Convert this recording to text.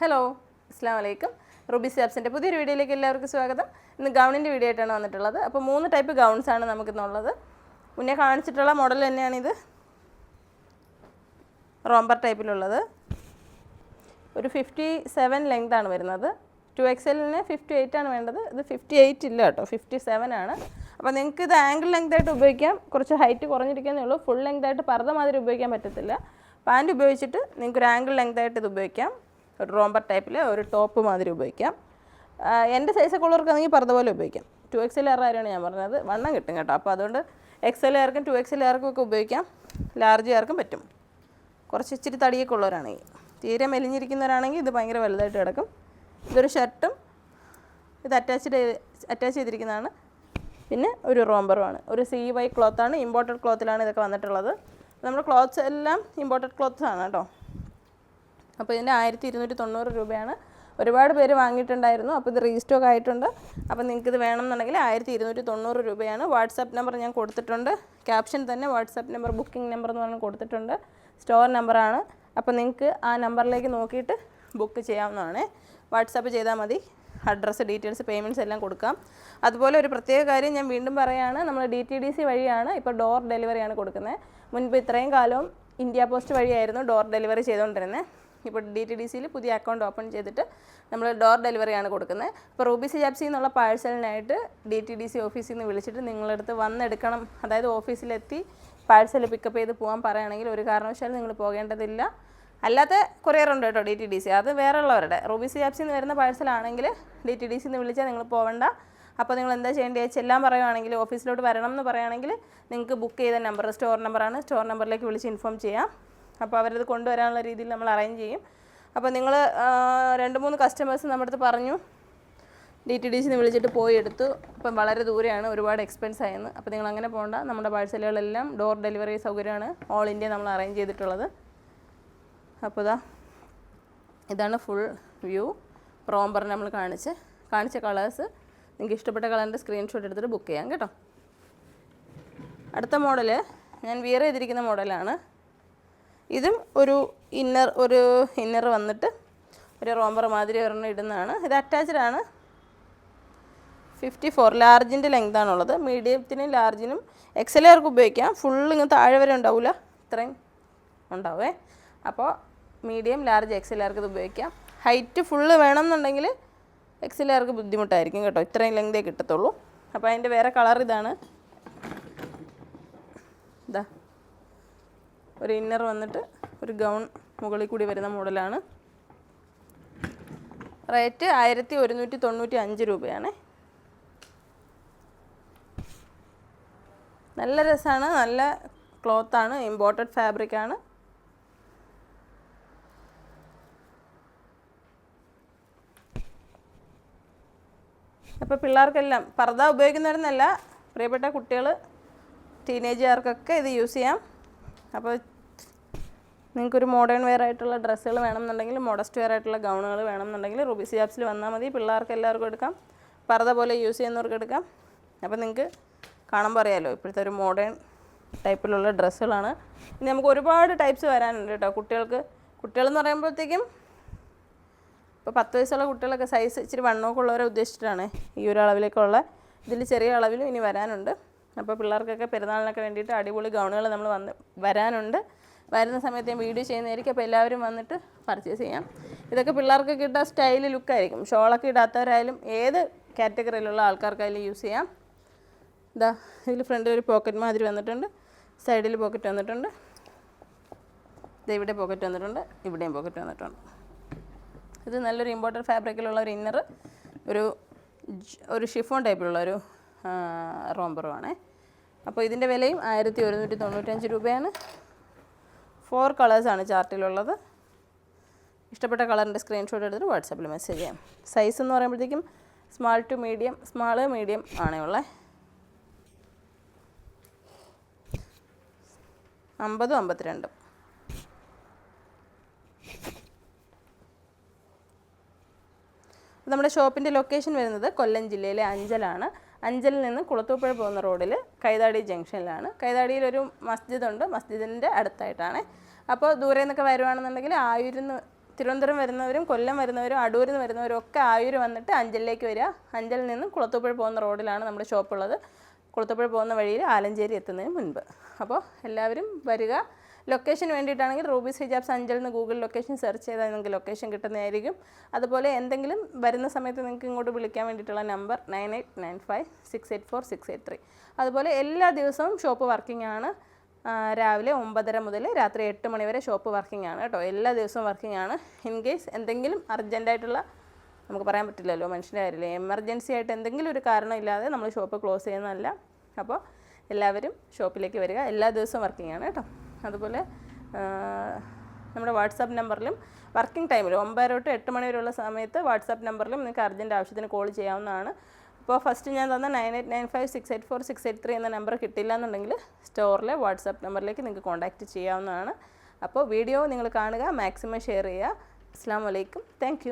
Hello അസ്സാം വലൈക്കും Ruby സാബ്സിന്റെ പുതിയൊരു വീഡിയോയിലേക്ക് എല്ലാവർക്കും സ്വാഗതം. ഇന്ന് ഗൗണിന്റെ വീഡിയോ ആയിട്ടാണ് വന്നിട്ടുള്ളത്. അപ്പോൾ മൂന്ന് ടൈപ്പ് ഗൗൺസ് ആണ് നമുക്കിന്നുള്ളത്. മുന്നേ കാണിച്ചിട്ടുള്ള മോഡൽ തന്നെയാണിത്. റോംബർ ടൈപ്പിലുള്ളത് ഒരു ഫിഫ്റ്റി സെവൻ ലെങ്ത് ആണ് വരുന്നത്. ടു എക്സലിന് ഫിഫ്റ്റി എയ്റ്റ് ആണ് വേണ്ടത്. ഇത് ഫിഫ്റ്റി എയ്റ്റ് ഇല്ല കേട്ടോ. ഫിഫ്റ്റി സെവൻ ആണ്. അപ്പോൾ നിങ്ങൾക്ക് ഇത് ആംഗിൾ ലെങ്ത് ആയിട്ട് ഉപയോഗിക്കാം. കുറച്ച് ഹൈറ്റ് കുറഞ്ഞിരിക്കുന്നേ ഉള്ളൂ. ഫുൾ ലെങ്ത് ആയിട്ട് പർദ്ദ മാതിരി ഉപയോഗിക്കാൻ പറ്റത്തില്ല. പാന്റ് ഉപയോഗിച്ചിട്ട് നിങ്ങൾക്ക് ഒരു ആംഗിൾ ലെങ്ത് ആയിട്ട് ഇത് ഉപയോഗിക്കാം. ഒരു റോംബർ ടൈപ്പിൽ ഒരു ടോപ്പ് മാതിരി ഉപയോഗിക്കാം. എന്റെ സൈസ് ഉള്ളവർക്കാണെങ്കിൽ പറഞ്ഞ പോലെ ഉപയോഗിക്കാം. ടു എക്സ് എൽ ആറാണ് ഞാൻ പറഞ്ഞത്? വണ്ണം കിട്ടും കേട്ടോ. അപ്പോൾ അതുകൊണ്ട് എക്സ് എൽ ആർക്കും ടു എക്സ് എൽ ആർക്കും ഒക്കെ ഉപയോഗിക്കാം. ലാർജ് ആർക്കും പറ്റും. കുറച്ച് ഇച്ചിരി തടിയൊക്കെ ഉള്ളവരാണെങ്കിൽ. തീരെ മെലിഞ്ഞിരിക്കുന്നവരാണെങ്കിൽ ഇത് ഭയങ്കര വലുതായിട്ട് കിടക്കും. ഇതൊരു ഷർട്ടും ഇത് അറ്റാച്ച്ഡ് അറ്റാച്ച് ചെയ്തിരിക്കുന്നതാണ്. പിന്നെ ഒരു റോംബറുമാണ് ഒരു സി വൈ ക്ലോത്താണ് ഇമ്പോർട്ടഡ് ക്ലോത്തിലാണ് ഇതൊക്കെ വന്നിട്ടുള്ളത്. നമ്മുടെ ക്ലോത്ത്സ് എല്ലാം ഇമ്പോർട്ടഡ് ക്ലോത്ത്സ് ആണ് കേട്ടോ. അപ്പോൾ ഇതിന്റെ ആയിരത്തി ഇരുന്നൂറ്റി തൊണ്ണൂറ് രൂപയാണ് ഒരുപാട് പേര് വാങ്ങിയിട്ടുണ്ടായിരുന്നു. അപ്പോൾ ഇത് റീസ്റ്റോക്ക് ആയിട്ടുണ്ട്. അപ്പോൾ നിങ്ങൾക്ക് ഇത് വേണമെന്നുണ്ടെങ്കിൽ ആയിരത്തി ഇരുന്നൂറ്റി തൊണ്ണൂറ് രൂപയാണ്. വാട്സാപ്പ് നമ്പർ ഞാൻ കൊടുത്തിട്ടുണ്ട്. ക്യാപ്ഷൻ തന്നെ വാട്സാപ്പ് നമ്പർ ബുക്കിംഗ് നമ്പർ എന്ന് പറഞ്ഞ് കൊടുത്തിട്ടുണ്ട്. സ്റ്റോർ നമ്പറാണ്. അപ്പോൾ നിങ്ങൾക്ക് ആ നമ്പറിലേക്ക് നോക്കിയിട്ട് ബുക്ക് ചെയ്യാവുന്നതാണ്. വാട്സാപ്പ് ചെയ്താൽ മതി. അഡ്രസ്സ് ഡീറ്റെയിൽസ് പേയ്മെന്റ്സ് എല്ലാം കൊടുക്കാം. അതുപോലെ ഒരു പ്രത്യേക കാര്യം ഞാൻ വീണ്ടും പറയുകയാണ്. നമ്മൾ ഡി ടി ഡി സി വഴിയാണ് ഇപ്പോൾ ഡോർ ഡെലിവറിയാണ് കൊടുക്കുന്നത്. മുൻപ് ഇത്രയും കാലവും ഇന്ത്യ പോസ്റ്റ് വഴിയായിരുന്നു ഡോർ ഡെലിവറി ചെയ്തുകൊണ്ടിരുന്നത്. ഇപ്പോൾ ഡി ടി ഡി സിയിൽ പുതിയ അക്കൗണ്ട് ഓപ്പൺ ചെയ്തിട്ട് നമ്മൾ ഡോർ ഡെലിവറിയാണ് കൊടുക്കുന്നത്. അപ്പോൾ റൂബി സിജാപ്സി എന്നുള്ള പാഴ്സലിനായിട്ട് ഡി ടി ഡി സി ഓഫീസിൽ നിന്ന് വിളിച്ചിട്ട് നിങ്ങളടുത്ത് വന്നെടുക്കണം. അതായത് ഓഫീസിലെത്തി പാഴ്സൽ പിക്കപ്പ് ചെയ്ത് പോകാൻ പറയുകയാണെങ്കിൽ ഒരു കാരണവശാലും നിങ്ങൾ പോകേണ്ടതില്ല. അല്ലാത്ത കൊറിയർ ഉണ്ട് കേട്ടോ ഡി ടി ഡി സി അത് വേറെ ഉള്ളവരുടെ റൂബി സിജാപ്സിൽ നിന്ന് വരുന്ന പാഴ്സലാണെങ്കിൽ ഡി ടി ഡി സിയിൽ നിന്ന് വിളിച്ചാൽ നിങ്ങൾ പോകണ്ട അപ്പോൾ നിങ്ങൾ എന്താ ചെയ്യേണ്ടത്? വെച്ചാൽ എല്ലാം പറയുവാണെങ്കിൽ ഓഫീസിലോട്ട് വരണം എന്ന് പറയുകയാണെങ്കിൽ നിങ്ങൾക്ക് ബുക്ക് ചെയ്ത നമ്പർ സ്റ്റോർ നമ്പറാണ് സ്റ്റോർ നമ്പറിലേക്ക് വിളിച്ച് ഇൻഫോം ചെയ്യാം. അപ്പോൾ അവരത് കൊണ്ടുവരാനുള്ള രീതിയിൽ നമ്മൾ അറേഞ്ച് ചെയ്യും. അപ്പോൾ നിങ്ങൾ രണ്ട് മൂന്ന് കസ്റ്റമേഴ്സ് നമ്മുടെ അടുത്ത് പറഞ്ഞു. ഡി ടി ഡി സിന്ന് വിളിച്ചിട്ട് പോയി എടുത്തു. അപ്പം വളരെ ദൂരെയാണ് ഒരുപാട് എക്സ്പെൻസ് ആയെന്ന്. അപ്പോൾ നിങ്ങൾ അങ്ങനെ പോകണ്ട നമ്മുടെ പാഴ്സലുകളെല്ലാം ഡോർ ഡെലിവറി സൗകര്യമാണ്. ഓൾ ഇന്ത്യ നമ്മൾ അറേഞ്ച് ചെയ്തിട്ടുള്ളത്. അപ്പോൾ ഇതാ ഇതാണ് ഫുൾ വ്യൂ പ്രോംബർ നമ്മൾ കാണിച്ച് കാണിച്ച കളേഴ്സ് നിങ്ങൾക്ക് ഇഷ്ടപ്പെട്ട കളറിന്റെ സ്ക്രീൻഷോട്ട് എടുത്തിട്ട് ബുക്ക് ചെയ്യാം കേട്ടോ. അടുത്ത മോഡൽ ഞാൻ വിയർ ചെയ്തിരിക്കുന്ന മോഡലാണ് ഇതും ഒരു ഇന്നർ ഒരു ഇന്നർ വന്നിട്ട് ഒരു റോംബർ മാതിരി ഒരെണ്ണം ഇടുന്നതാണ്. ഇത് അറ്റാച്ച്ഡ് ആണ്. ഫിഫ്റ്റി ഫോർ ലാർജിന്റെ ലെങ്താണുള്ളത് മീഡിയത്തിനും ലാർജിനും എക്സലുകാർക്ക് ഉപയോഗിക്കാം. ഫുൾ ഇങ്ങ് താഴെ വരെ ഉണ്ടാവില്ല ഇത്രയും ഉണ്ടാവേ. അപ്പോൾ മീഡിയം ലാർജ് എക്സലുകാർക്ക് ഇത് ഉപയോഗിക്കാം. ഹൈറ്റ് ഫുള്ള് വേണമെന്നുണ്ടെങ്കിൽ എക്സലുകാർക്ക് ബുദ്ധിമുട്ടായിരിക്കും കേട്ടോ. ഇത്രയും ലെങ്തേ കിട്ടത്തുള്ളൂ. അപ്പോൾ അതിന്റെ വേറെ കളർ ഇതാണ്. ഇതാ. ഒരു ഇന്നർ വന്നിട്ട് ഒരു ഗൗൺ മുകളിൽ കൂടി വരുന്ന മോഡലാണ്. റേറ്റ് ആയിരത്തി ഒരുന്നൂറ്റി തൊണ്ണൂറ്റി അഞ്ച് രൂപയാണ് നല്ല രസമാണ് നല്ല ക്ലോത്താണ് ഇമ്പോർട്ടഡ് ഫാബ്രിക്കാണ് അപ്പോൾ പിള്ളേർക്കെല്ലാം പർദ്ദ ഉപയോഗിക്കുന്നവരെന്നല്ല പ്രിയപ്പെട്ട കുട്ടികൾ ടീനേജുകാർക്കൊക്കെ ഇത് യൂസ് ചെയ്യാം. അപ്പോൾ നിങ്ങൾക്കൊരു മോഡേൺ വെയർ ആയിട്ടുള്ള ഡ്രസ്സുകൾ വേണമെന്നുണ്ടെങ്കിൽ മോഡസ്റ്റ് വെയർ ആയിട്ടുള്ള ഗൗണുകൾ വേണമെന്നുണ്ടെങ്കിൽ റുബി സിയാപ്സിൽ വന്നാൽ മതി. പിള്ളേർക്ക് എല്ലാവർക്കും എടുക്കാം. പർദ്ദ പോലെ യൂസ് ചെയ്യുന്നവർക്ക് എടുക്കാം. അപ്പോൾ നിങ്ങൾക്ക് കാണുമ്പോൾ അറിയാമല്ലോ ഇപ്പോഴത്തെ ഒരു മോഡേൺ ടൈപ്പിലുള്ള ഡ്രസ്സുകളാണ്. ഇനി നമുക്ക് ഒരുപാട് ടൈപ്സ് വരാനുണ്ട് കേട്ടോ. കുട്ടികൾക്ക് കുട്ടികളെന്ന് പറയുമ്പോഴത്തേക്കും ഇപ്പോൾ പത്ത് വയസ്സുള്ള കുട്ടികളൊക്കെ സൈസ് ഇച്ചിരി വണ്ണമൊക്കെ ഉള്ളവരെ ഉദ്ദേശിച്ചിട്ടാണ് ഈ ഒരു അളവിലേക്കുള്ള ഇതിൽ ചെറിയ അളവിലും ഇനി വരാനുണ്ട്. അപ്പോൾ പിള്ളേർക്കൊക്കെ പെരുന്നാളിനൊക്കെ വേണ്ടിയിട്ട് അടിപൊളി ഗൗണുകൾ നമ്മൾ വന്ന് വരാനുണ്ട്. വരുന്ന സമയത്ത് ഞാൻ വീഡിയോ ചെയ്യുന്നതായിരിക്കും. അപ്പോൾ എല്ലാവരും വന്നിട്ട് പർച്ചേസ് ചെയ്യാം. ഇതൊക്കെ പിള്ളേർക്ക് കിട്ടുക സ്റ്റൈൽ ലുക്കായിരിക്കും ഷോളൊക്കെ ഇടാത്തവരായാലും ഏത് കാറ്റഗറിയിലുള്ള ആൾക്കാർക്കായാലും യൂസ് ചെയ്യാം. ഇതാ ഇതിൽ ഫ്രണ്ടിൽ ഒരു പോക്കറ്റ് മാതിരി വന്നിട്ടുണ്ട്. സൈഡിൽ പോക്കറ്റ് വന്നിട്ടുണ്ട്. ഇത് ഇവിടെ പോക്കറ്റ് വന്നിട്ടുണ്ട്. ഇവിടെയും പോക്കറ്റ് വന്നിട്ടുണ്ട്. ഇത് നല്ലൊരു ഇമ്പോർട്ടന്റ് ഫാബ്രിക്കിലുള്ള ഒരു ഇന്നർ ഒരു ഒരു ഷിഫോൺ ടൈപ്പിലുള്ള ഒരു റോംബറുമാണ് അപ്പോൾ ഇതിന്റെ വിലയും ആയിരത്തി ഒരുന്നൂറ്റി തൊണ്ണൂറ്റഞ്ച് രൂപയാണ്. ഫോർ കളേഴ്സാണ് ചാർട്ടിലുള്ളത്. ഇഷ്ടപ്പെട്ട കളറിന്റെ സ്ക്രീൻഷോട്ട് എടുത്തിട്ട് വാട്സാപ്പിൽ മെസ്സേജ് ചെയ്യാം. സൈസ് എന്ന് പറയുമ്പോഴത്തേക്കും small to medium small medium ആണേ ഉള്ളത് അമ്പതും അമ്പത്തിരണ്ടും. നമ്മുടെ ഷോപ്പിന്റെ ലൊക്കേഷൻ വരുന്നത് കൊല്ലം ജില്ലയിലെ അഞ്ചലാണ്. അഞ്ചലിൽ നിന്ന് കുളത്തൂപ്പുഴ പോകുന്ന റോഡിൽ കൈതാടി ജംഗ്ഷനിലാണ്. കൈതാടിയിൽ ഒരു മസ്ജിദ് ഉണ്ട് മസ്ജിദിന്റെ അടുത്തായിട്ടാണ്. അപ്പോൾ ദൂരെ നിന്നൊക്കെ വരുവാണെന്നുണ്ടെങ്കിൽ ആയൂരിൽ നിന്ന് തിരുവനന്തപുരം വരുന്നവരും കൊല്ലം വരുന്നവരും അടൂരിൽ നിന്ന് വരുന്നവരും ഒക്കെ ആയൂർ വന്നിട്ട് അഞ്ചലിലേക്ക് വരിക. അഞ്ചലിൽ നിന്ന് കുളത്തൂപ്പുഴ പോകുന്ന റോഡിലാണ് നമ്മുടെ ഷോപ്പുള്ളത്. കുളത്തൂപ്പുഴ പോകുന്ന വഴിയിൽ ആലഞ്ചേരി എത്തുന്നതിന് മുൻപ്. അപ്പോൾ എല്ലാവരും വരിക. ലൊക്കേഷൻ വേണ്ടിയിട്ടാണെങ്കിൽ റൂബീസ് ഹിജാബ്സ് അഞ്ചൽ എന്ന് ഗൂഗിൾ ലൊക്കേഷൻ സെർച്ച് ചെയ്താൽ നിങ്ങൾക്ക് ലൊക്കേഷൻ കിട്ടുന്നതായിരിക്കും. അതുപോലെ എന്തെങ്കിലും വരുന്ന സമയത്ത് നിങ്ങൾക്ക് ഇങ്ങോട്ട് വിളിക്കാൻ വേണ്ടിയിട്ടുള്ള number nine eight nine five six eight four six eight three. അതുപോലെ എല്ലാ ദിവസവും ഷോപ്പ് വർക്കിംഗ് ആണ്. രാവിലെ ഒമ്പതര മുതൽ രാത്രി എട്ട് മണി വരെ ഷോപ്പ് വർക്കിംഗ് ആണ് കേട്ടോ. എല്ലാ ദിവസവും വർക്കിംഗ് ആണ്. ഇൻ കേസ് എന്തെങ്കിലും അർജന്റായിട്ടുള്ള നമുക്ക് പറയാൻ പറ്റില്ലല്ലോ മനുഷ്യന്റെ കാര്യമില്ല. എമർജൻസി ആയിട്ട് എന്തെങ്കിലും ഒരു കാരണം ഇല്ലാതെ നമ്മൾ ഷോപ്പ് ക്ലോസ് ചെയ്യുന്നതല്ല. അപ്പോൾ എല്ലാവരും ഷോപ്പിലേക്ക് വരിക. എല്ലാ ദിവസവും വർക്കിംഗ് ആണ് കേട്ടോ. അതുപോലെ നമ്മുടെ വാട്സാപ്പ് നമ്പറിലും വർക്കിംഗ് ടൈമിൽ ഒമ്പത് തൊട്ട് എട്ട് മണി വരെയുള്ള സമയത്ത് വാട്സാപ്പ് നമ്പറിലും നിങ്ങൾക്ക് അർജന്റ് ആവശ്യത്തിന് കോൾ ചെയ്യാവുന്നതാണ്. അപ്പോൾ ഫസ്റ്റ് ഞാൻ തന്ന nine eight nine five six eight four six eight three എന്ന നമ്പർ കിട്ടില്ല എന്നുണ്ടെങ്കിൽ സ്റ്റോറിലെ വാട്സാപ്പ് നമ്പറിലേക്ക് നിങ്ങൾക്ക് കോൺടാക്റ്റ് ചെയ്യാവുന്നതാണ്. അപ്പോൾ വീഡിയോ നിങ്ങൾ കാണുക മാക്സിമം ഷെയർ ചെയ്യുക. അസ്സാം വലൈക്കും താങ്ക്